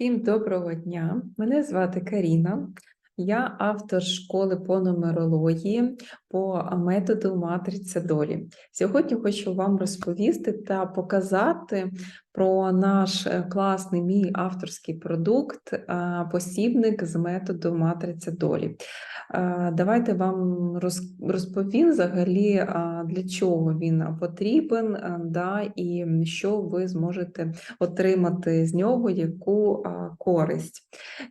Всім доброго дня! Мене звати Каріна. Я автор школи по нумерології по методу матриця долі. Сьогодні хочу вам розповісти та показати про наш е, класний мій авторський продукт, е, посібник з методу матриця долі. Е, Давайте вам розповім взагалі, для чого він потрібен, да, і що ви зможете отримати з нього яку користь.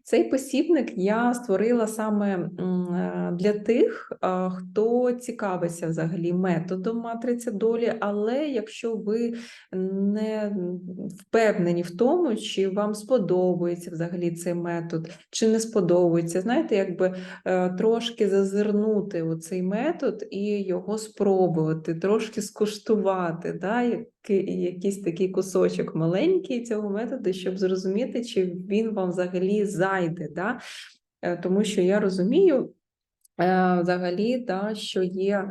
Цей посібник я створила саме е, для тих, хто цікавиться взагалі методом матриця долі, але якщо ви не впевнені в тому, чи вам сподобається взагалі цей метод, чи не сподобається, знаєте, якби е, трошки зазирнути у цей метод і його спробувати, трошки скуштувати, да, якийсь такий кусочок маленький цього методу, щоб зрозуміти, чи він вам взагалі зайде. Да? Е, Тому що я розумію. Е, Взагалі, да, що є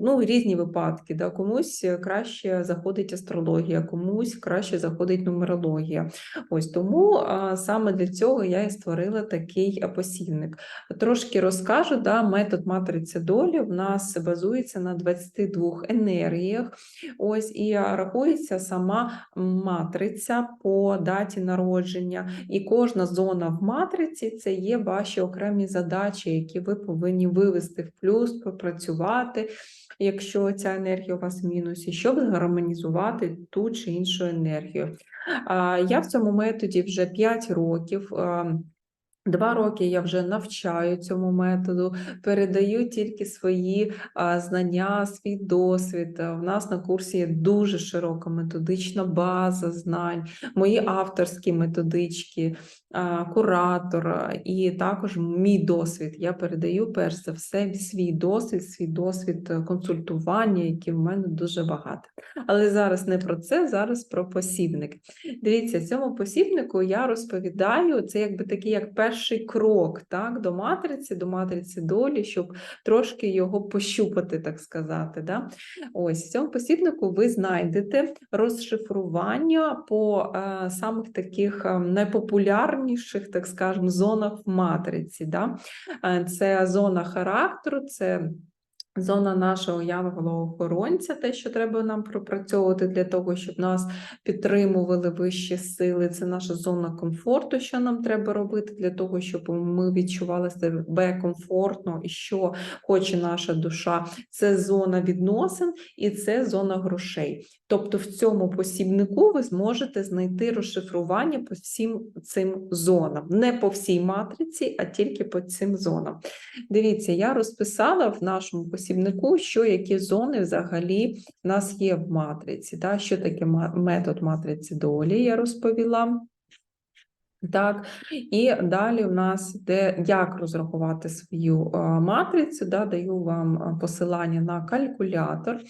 ну, різні випадки. Да, комусь краще заходить астрологія, комусь краще заходить нумерологія. Ось тому саме для цього я і створила такий а, посібник. Трошки розкажу, да, метод матриці долі в нас базується на 22 енергіях. Ось і рахується сама матриця по даті народження, і кожна зона в матриці це є ваші окремі задачі, які ви повинні вивести в плюс, пропрацювати, якщо ця енергія у вас в мінусі, щоб згармонізувати ту чи іншу енергію. Я в цьому методі вже 5 років. Два роки я вже навчаю цьому методу, передаю тільки свої знання, свій досвід. А, В нас на курсі є дуже широка методична база знань, мої авторські методички, куратор і також мій досвід. Я передаю перш за все свій досвід, свій досвід е, консультування, який в мене дуже багато. Але зараз не про це, зараз про посібник. Дивіться, цьому посібнику я розповідаю, це якби такий як перший крок так, до матриці, до матриці долі, щоб трошки його пощупати, так сказати. Да? Ось в цьому посібнику ви знайдете розшифрування по е, самих таких е, найпопулярніших, так скажемо, зонах в матриці. Да? Е, Це зона характеру, це Зона нашого янгола-охоронця, те, що треба нам пропрацьовувати для того, щоб нас підтримували вищі сили. Це наша зона комфорту, що нам треба робити для того, щоб ми відчували себе комфортно і що хоче наша душа. Це зона відносин і це зона грошей. Тобто в цьому посібнику ви зможете знайти розшифрування по всім цим зонам, не по всій матриці, а тільки по цим зонам. Дивіться, я розписала в нашому посібнику, що які зони взагалі в нас є в матриці. Да? Що таке метод матриці долі, я розповіла. Так, і далі у нас де як розрахувати свою матрицю, да, даю вам посилання на калькулятор.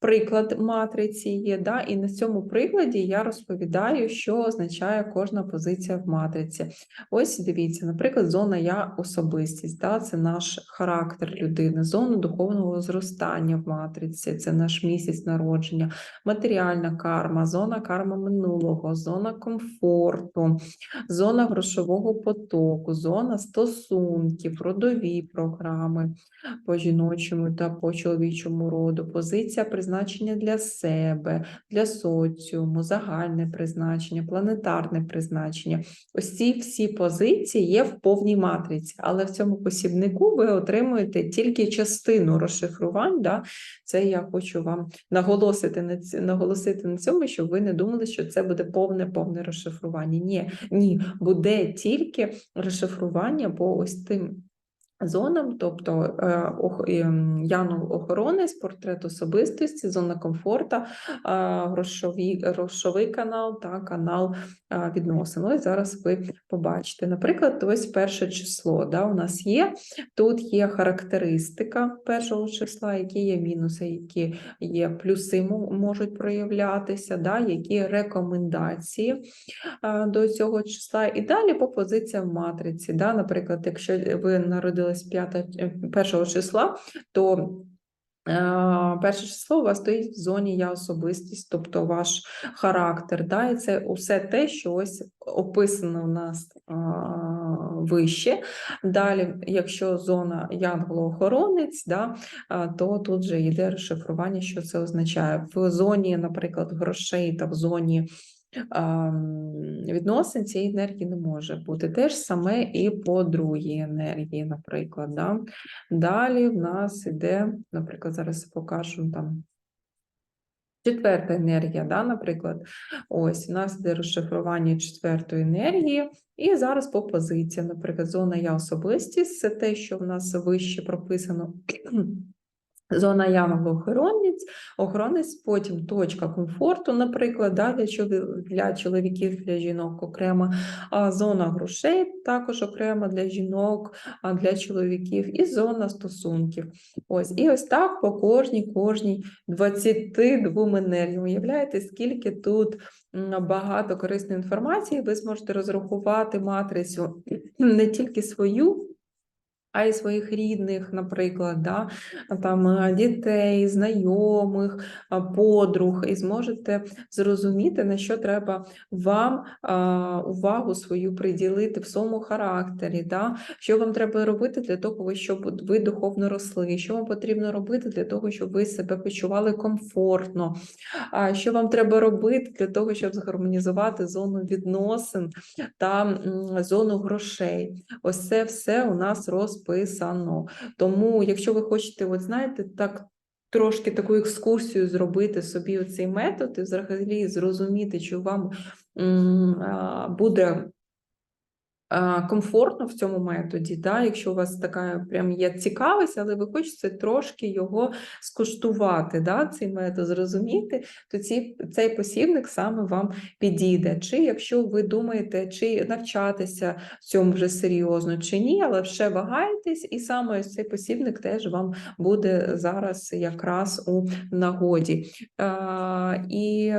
Приклад матриці є, да, і на цьому прикладі я розповідаю, що означає кожна позиція в матриці. Ось дивіться, наприклад, зона я особистість, да, це наш характер людини, зона духовного зростання в матриці, це наш місяць народження, матеріальна карма, зона карма минулого, зона комфорту, зона грошового потоку, зона стосунків, родові програми по жіночому та по чоловічому роду, позиція призначення для себе, для соціуму, загальне призначення, планетарне призначення. Ось ці всі позиції є в повній матриці, але в цьому посібнику ви отримуєте тільки частину розшифрувань. Да? Це я хочу вам наголосити на наголосити на цьому, щоб ви не думали, що це буде повне повне розшифрування. Ні, ні, буде тільки розшифрування по ось тим. Зонам, тобто е, янул охорони, портрет особистості, зона комфорту, е, грошовий, канал та канал відносин. Ось зараз ви побачите. Наприклад, ось перше число да, у нас є. Тут є характеристика першого числа, які є мінуси, які є плюси можуть проявлятися, да, які рекомендації до цього числа. І далі по позиціям матриці. Да, наприклад, якщо ви народились 5, 1 числа, то Е, Перше число у вас стоїть в зоні я особистість, тобто ваш характер. Да? І це усе те, що ось описано у нас а, вище. Далі, якщо зона янголо-охоронець, да, то тут же йде розшифрування, що це означає. В зоні, наприклад, грошей та в зоні відносин цієї енергії не може бути. Те ж саме і по другій енергії, наприклад. Да? Далі в нас іде, наприклад, зараз покажу там. Четверта енергія, да, наприклад, ось у нас іде розшифрування четвертої енергії, і зараз по позиціям, наприклад, зона я особистість це те, що в нас вище прописано. Зона янгола охоронець, охоронець, потім точка комфорту, наприклад, да, для, чоловіків, для жінок окремо, а зона грошей також окремо для жінок, а для чоловіків, і зона стосунків. Ось, і ось так по кожній, кожній 22 енергіям. Уявляєте, скільки тут багато корисної інформації, ви зможете розрахувати матрицю не тільки свою, а й своїх рідних, наприклад, да, там е, дітей, знайомих, подруг, і зможете зрозуміти, на що треба вам увагу свою приділити в своєму характері, да, що вам треба робити для того, щоб ви духовно росли, що вам потрібно робити для того, щоб ви себе почували комфортно, що вам треба робити для того, щоб згармонізувати зону відносин та зону грошей. Ось це все у нас розписано. Тому, якщо ви хочете, от знаєте, так трошки таку екскурсію зробити собі цей метод і взагалі зрозуміти, що вам буде комфортно в цьому методі, да, якщо у вас така прям є цікавість, але ви хочете трошки його скуштувати, да, цей метод зрозуміти, то ці, цей посібник саме вам підійде. Чи якщо ви думаєте, чи навчатися в цьому вже серйозно, чи ні, але ще вагаєтесь, і саме ось цей посібник теж вам буде зараз якраз у нагоді. А, і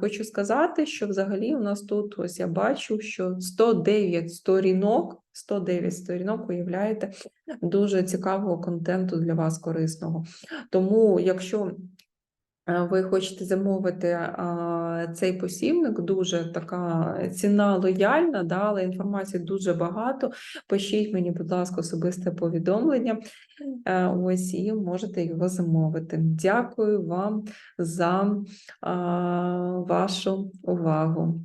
хочу сказати, що взагалі у нас тут, ось я бачу, що 109 сторінок, 109 сторінок, уявляєте, дуже цікавого контенту для вас корисного. Тому, якщо е, ви хочете замовити а, цей посібник, дуже така ціна лояльна, да, але інформації дуже багато. Пишіть мені, будь ласка, особисте повідомлення. Е, Ось і можете його замовити. Дякую вам за а, вашу увагу.